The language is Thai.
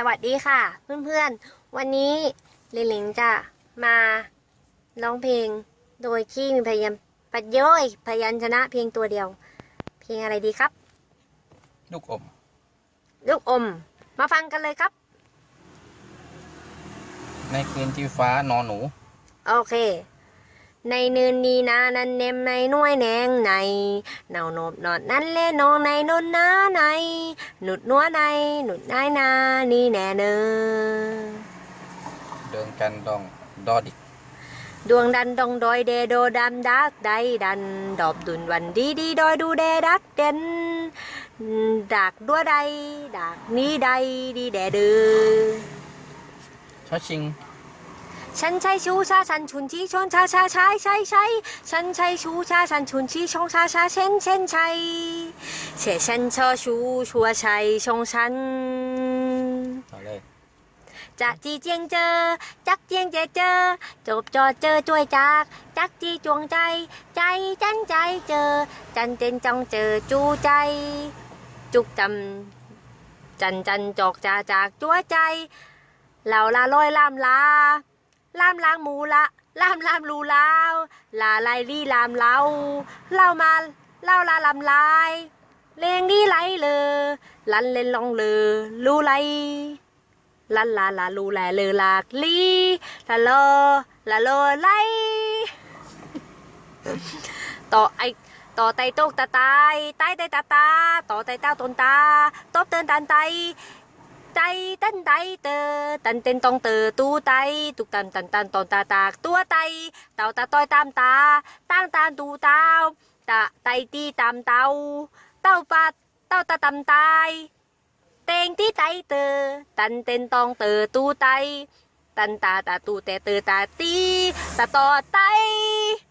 สวัสดีค่ะ เพื่อนๆ วันนี้ลินหลิงจะมาร้องเพลงโดยที่มีพยานปัดย้อยพยัญชนะเพียงตัวเดียว เพลงอะไรดีครับ ลูกอม ลูกอม มาฟังกันเลยครับ ในคืนที่ฟ้านอนหนู โอเค ในเนือนนีนานันเนมในหน้วยแนงในเนาโนบนอดนั้นเล่นองในนนนาใน หนุดนัวในหนุดนายนานี่แน่เนอเดินกันดองดอดิกดวงดันดองดอยเดโดดำดักใดดัน ดอบดุนวันดีดีดอยดูเดดักเด่นดักดัวใดดักนี้ใดดีแดเดือชอชิง ฉันใช่ชูชาฉันชุนชีชนชาชาใช้ใช้ใช้ฉันใช่ชูชาฉันชุนชีชงชาชาเช่นเช่นใช่เฉฉันชอชูชัวชัยชงฉันเอาเลยจะจีเจียงเจอ จักเจียงเจอเจอ จบจอเจอช่วยจาก จักจีจวงใจ ใจจันใจเจอ จันเจนจองเจอจูใจ จุกจำจันจันจอกจาจากจัวใจ เหล่าลาลอยลามลา ลามลางหมูละลามลามลูลาวลาลายลี่ลามเล่าเล่ามาเล่าลาลำลายเลงดีไหลเลยลันเล่นลองเลยลูไหลลันลาลาลูแลเลอลากลีลาโลลาโลไลต่อไอต่อไตโตกตาตายไตไตตาตาต่อไตเต้าตนตาตบเตินตันไต ใจตันไตเตอตันเต็นตองเตอตู้ไตตุกตันตันตันตอนตาตากตัวไตเต่าตาต้อยตามตาตั้งตาตูเต้าตะไตตีตามเต้าเต้าปัดเต้าตาตำตาย tên tí tay tờ tân tên tông tờ tu tay tân ta ta tu tè tờ ta ti ta to tay tay ta phải lẽ